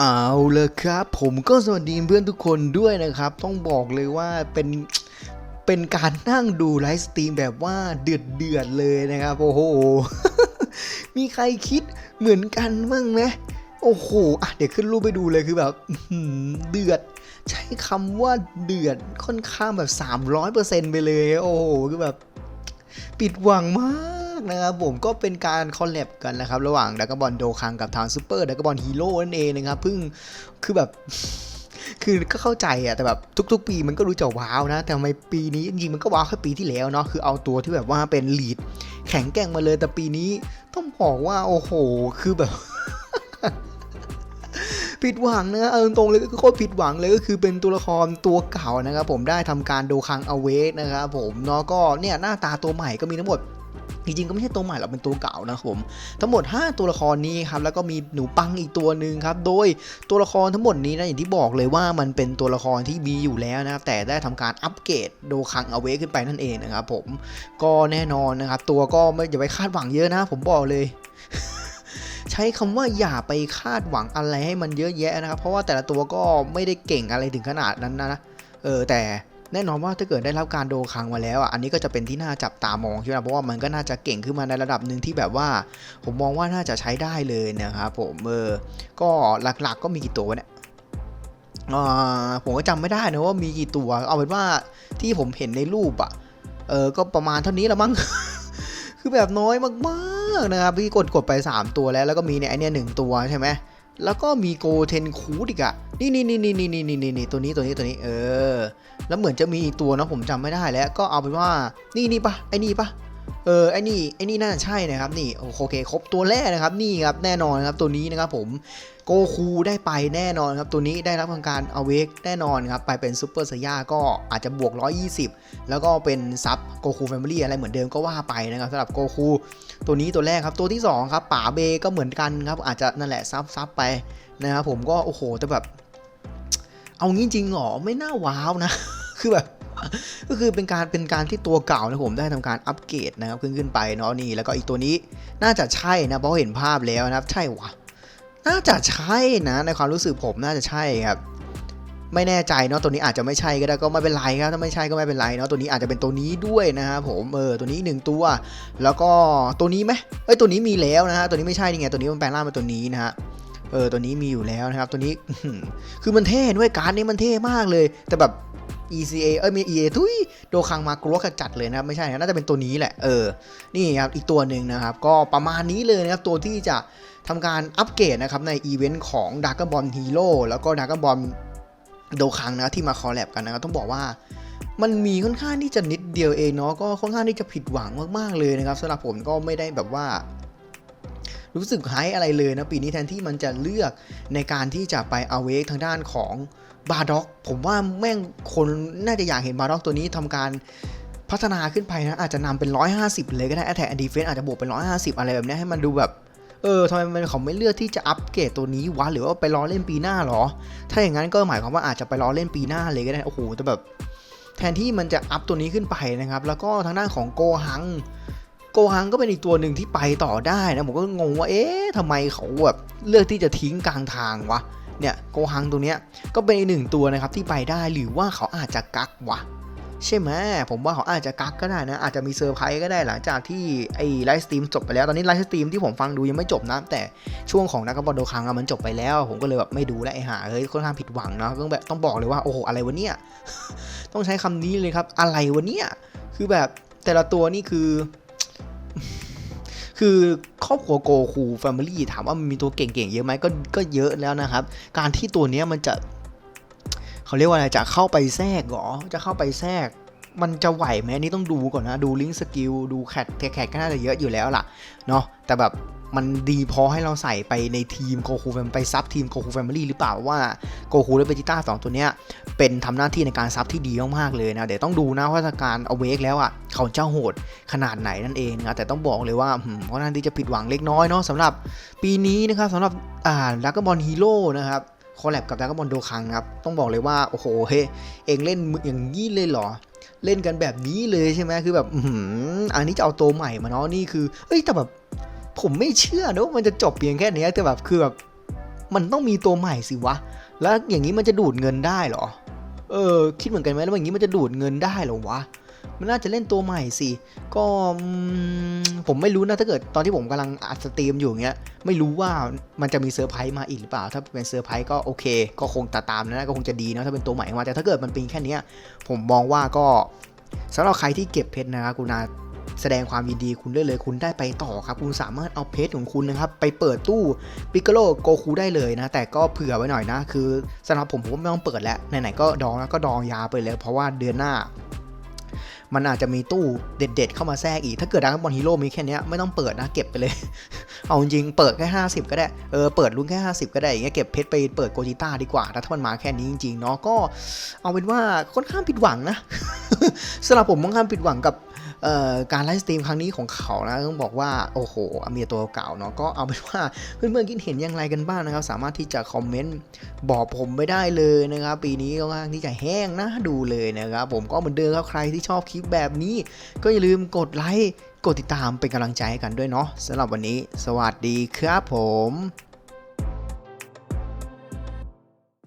เอาเลยครับ ผมก็สวัสดีเพื่อนทุกคนด้วยนะครับ ต้องบอกเลยว่าเป็นเป็นการนั่งดูไลฟ์สตรีมแบบว่าเดือดเดือดเลยนะครับ โอ้โห มีใครคิดเหมือนกันบ้างไหมโอ้โหอะเดี๋ยวขึ้นรูปไปดูเลยคือแบบเดือด ใช้คำว่าเดือดค่อนข้างแบบ 300%ไปเลย โอ้โห คือแบบ ปิดหวังมาก นะครับผมก็เป็นการคอลแลบกันนะครับ ระหว่างดักบอลโดคังกับทางซูเปอร์ดักบอลฮีโร่นั่นเองนะครับเพิ่งคือแบบคือก็เข้าใจอะแต่แบบทุก ๆ ปีมันก็รู้จะว้าวนะ แต่ทำไมปีนี้จริงๆมันก็ว้าวแค่ปีที่แล้วเนาะคือเอาตัวที่แบบว่าเป็นลีดแข็งแกร่งมาเลยแต่ปีนี้ต้องบอกว่าโอ้โห คือแบบผิดหวังนะเอาตรงเลยก็คือโคตรผิดหวังเลยก็คือเป็นตัวละครตัวเก่านะครับผมได้ทำการโดคังอเวกนะครับผมเนาะก็เนี่ยหน้าตาตัวใหม่ก็มีทั้งหมด จริงๆ ก็ไม่ใช่ตัวใหม่หรอกเป็นตัวเก่านะครับผมทั้งหมด 5 ตัวละครนี้ครับแล้วก็มีหนูปังอีกตัวหนึ่งครับโดยตัวละครทั้งหมดนี้นะอย่างที่บอกเลยว่ามันเป็นตัวละครที่มีอยู่แล้วนะครับแต่ได้ทำการอัปเกรดโดคังเอาเวขึ้นไปนั่นเองนะครับผมก็แน่นอนนะครับตัวก็ไม่อย่าไปคาดหวังเยอะนะ ผมบอกเลยใช้คำว่าอย่าไปคาดหวังอะไรให้มันเยอะแยะนะครับเพราะว่าแต่ละตัวก็ไม่ได้เก่งอะไรถึงขนาดนั้นนะเออแต่ แน่นอนว่าถ้าเกิดได้รับการโดคังมาแล้วอะอันนี้ก็จะเป็นที่น่าจับตามองใช่ไหมเพราะว่ามันก็น่าจะเก่งขึ้นมาในระดับหนึ่งที่แบบว่า ผมมองว่าน่าจะใช้ได้เลยนะครับผมเออก็หลักๆก็มีกี่ตัวเนี่ยผมก็จำไม่ได้นะว่ามีกี่ตัว เอาเป็นว่าที่ผมเห็นในรูปอะ เออก็ประมาณเท่านี้ละมั้ง คือแบบน้อยมากๆนะครับพี่กดกดไป 3 ตัวแล้ว แล้วก็มีเนี่ยไอเนี่ยหนึ่งตัวใช่ไหม แล้วก็มีโกเทนคูดอีกอะนี่นี่นี่นี่นี่นี่นี่นี่ตัวนี้ตัวนี้ตัวนี้เออ แล้วเหมือนจะมีอีกตัวนะผมจำไม่ได้แล้ว ก็เอาเป็นว่านี่นี่ปะไอ้นี่ปะ เออไอ้นี่ไอ้นี่น่าจะใช่นะครับนี่โอเคครบตัวแรกนะครับนี่ครับแน่นอนครับตัวนี้นะครับผมโกคูได้ไปแน่นอนครับตัวนี้ได้รับทางการเอาเวกแน่นอนครับไปเป็นซูเปอร์ไซย่าก็อาจจะบวก 120 แล้วก็เป็นซับโกคูแฟมิลี่อะไรเหมือนเดิมก็ว่าไปนะครับสำหรับโกคูตัวนี้ตัวแรกครับตัวที่สองครับป๋าเบก็เหมือนกันครับอาจจะนั่นแหละซับซับไปนะครับผมก็โอ้โหแต่แบบ เอางี้จริงหรอไม่น่าว้าวนะ คือแบบ ก็คือเป็นการเป็นการที่ตัวเก่านะผมได้ทำการอัปเกรดนะครับขึ้นขึ้นไปเนาะนี่แล้วก็อีกตัวนี้น่าจะใช่นะเพราะเห็นภาพแล้วนะครับ ใช่วะน่าจะใช่นะในความรู้สึกผมน่าจะใช่ครับไม่แน่ใจเนาะตัวนี้อาจจะไม่ใช่ก็ได้ก็ไม่เป็นไรครับถ้าไม่ใช่ก็ไม่เป็นไรเนาะตัวนี้อาจจะเป็นตัวนี้ด้วยนะครับผมเออตัวนี้หนึ่งตัว แล้วก็ตัวนี้ไหมเอ้ยตัวนี้มีแล้วนะฮะตัวนี้ไม่ใช่นี่ไงตัวนี้มันแปลงร่างเป็นตัวนี้นะฮะเออตัวนี้มีอยู่แล้วนะครับตัวนี้คือมันเท่ด้วยการดนี้มันเท่มากเลย แต่แบบ ECA เอ้ยมี EA ทุยโดคังมากรัวกระจัดเลยนะครับไม่ใช่นะน่าจะเป็นตัวนี้แหละเออนี่ครับอีกตัวหนึ่งนะครับก็ประมาณนี้เลยนะครับตัวที่จะทำการอัปเกรดนะครับในอีเวนต์ของ d a r k b o l Hero แล้วก็ d a r k b o l โดคังนะที่มาคอลแลบกันนะครับต้องบอกว่ามันมีค่อนข้างที่จะนิดเดียวเองเนาะก็ค่อนข้างที่จะผิดหวังมากๆเลยนะครับสำหรับผมก็ไม่ได้แบบว่า รู้สึกไฮอะไรเลยนะปีนี้แทนที่มันจะเลือกในการที่จะไปเอาเวกทางด้านของ บาร์ด็อกผมว่าแม่งคนน่าจะอยากเห็นบาร์ด็อกตัวนี้ทำการพัฒนาขึ้นไปนะ อาจจะนำเป็น 150 เลยก็ได้แอตแทกดีเฟนอาจจะบวกเป็น 150 อะไรแบบนี้ให้มันดูแบบ เออทำไมมันเขาไม่เลือกที่จะอัปเกรดตัวนี้วะหรือว่าไปรอเล่นปีหน้าหรอ ถ้าอย่างนั้นก็หมายความว่าอาจจะไปรอเล่นปีหน้าเลยก็ได้โอ้โหแต่แบบแทนที่มันจะอัพตัวนี้ขึ้นไปนะครับ แล้วก็ทางด้านของโกหัง โกหังก็เป็นอีกตัวหนึ่งที่ไปต่อได้นะ ผมก็งงว่า เอ๊ะทำไมเขาแบบเลือกที่จะทิ้งกลางทางวะ เนี่ยโกหังตัวเนี้ยก็เป็นอีกหนึ่งตัวนะครับที่ไปได้หรือว่าเขาอาจจะกักวะใช่ไหมผมว่าเขาอาจจะกักก็ได้นะ อาจจะมีเซอร์ไพรส์ก็ได้หลังจากที่ไอ้ไลฟ์สตรีมจบไปแล้ว ตอนนี้ไลฟ์สตรีมที่ผมฟังดูยังไม่จบนะ แต่ช่วงของนักบอลโดคังมันจบไปแล้ว ผมก็เลยแบบไม่ดูแลไอ้ห่าเฮ้ยค่อนข้างผิดหวังเนาะต้องแบบต้องบอกเลยว่าโอ้โหอะไรวะเนี่ย ต้องใช้คำนี้เลยครับ อะไรวะเนี่ย คือแบบแต่ละตัวนี่คือ คือครอบครัวโกคูแฟมิลี่ถามว่ามันมีตัวเก่งๆเยอะไหมก็ก็เยอะแล้วนะครับ การที่ตัวเนี้ยมันจะ เขาเรียกว่าอะไรจะเข้าไปแทรกหรอจะเข้าไปแทรก มันจะไหวไหมอันนี่ต้องดูก่อนนะ ดูลิงก์สกิลดูแคทแคทก็น่าจะเยอะอยู่แล้วล่ะเนาะแต่แบบมันดีพอให้เราใส่ไปในทีมโกคูแฟมไปซับทีมโกคูแฟมิลี่หรือเปล่าว่าโกคูและเบจิต้าสองตัวเนี้ยเป็นทำหน้าที่ในการซับที่ดีมากๆเลยนะ เดี๋ยวต้องดูนะว่าการเอาเวกแล้วอะเขาเจะโหดขนาดไหนนั่นเองนะแต่ต้องบอกเลยว่าหืมค่อนข้างที่จะผิดหวังเล็กน้อยเนาะสำหรับปีนี้นะครับสำหรับอ่าดักกบอลฮีโร่นะครับ คอลแลบกับดักบอลโดคังครับ ต้องบอกเลยว่า โอ้โหเฮ้เองเล่นอย่างนี้เลยเหรอ เล่นกันแบบนี้เลยใช่ไหมคือแบบอันนี้จะเอาตัวใหม่มาเนาะนี่คือเอ้ยแต่แบบผมไม่เชื่อนะว่ามันจะจบเพียงแค่นี้แต่แบบคือแบบมันต้องมีตัวใหม่สิวะ แล้วอย่างนี้มันจะดูดเงินได้เหรอ เออ คิดเหมือนกันไหมแล้วอย่างนี้มันจะดูดเงินได้หรอวะ มันน่าจะเล่นตัวใหม่สิ ก็ผมไม่รู้นะถ้าเกิดตอนที่ผมกำลังอัดสตรีมอยู่เงี้ย ไม่รู้ว่ามันจะมีเซอร์ไพรส์มาอีกหรือเปล่า ถ้าเป็นเซอร์ไพรส์ก็โอเค ก็คงตาตามนะ ก็คงจะดีนะถ้าเป็นตัวใหม่มา แต่ถ้าเกิดมันเป็นแค่นี้ผมมองว่าก็สำหรับใครที่เก็บเพชรนะครับคุณนาแสดงความยินดีคุณได้เลยคุณได้ไปต่อครับ คุณสามารถเอาเพชรของคุณนะครับ ไปเปิดตู้ปิกโลโกคูได้เลยนะ แต่ก็เผื่อไว้หน่อยนะ คือสำหรับผมผมไม่ต้องเปิดแล้ว ไหนๆก็ดองแล้วก็ดองยาไปเลย เพราะว่าเดือนหน้า มันอาจจะมีตู้เด็ด ๆ เข้ามาแทรกอีก ถ้าเกิดดังบอลฮีโร่มีแค่นี้ไม่ต้องเปิดนะเก็บไปเลย เอาจริงเปิดแค่50 ก็ได้ เออเปิดรุ่นแค่ 50 ก็ได้อย่างเงี้ยเก็บเพชรไปเปิดโกจิต้าดีกว่านะถ้ามันมาแค่นี้จริงๆเนาะก็เอาเป็นว่าค่อนข้างผิดหวังนะสำหรับผมค่อนข้างผิดหวังกับ การไลฟ์สตรีมครั้งนี้ของเขานะต้องบอกว่าโอ้โหมีตัวเก่าเนาะก็เอาเป็นว่าเพื่อนๆคิดเห็นอย่างไรกันบ้างนะครับ สามารถที่จะคอมเมนต์บอกผมไม่ได้เลยนะครับปีนี้ก็ค่อนข้างที่จะแห้งนะดูเลยนะครับผมก็เหมือนเดิมครับใครที่ชอบคลิปแบบนี้ ก็อย่าลืมกดไลค์กดติดตามเป็นกำลังใจให้กันด้วยเนาะสำหรับวันนี้ สวัสดีครับผม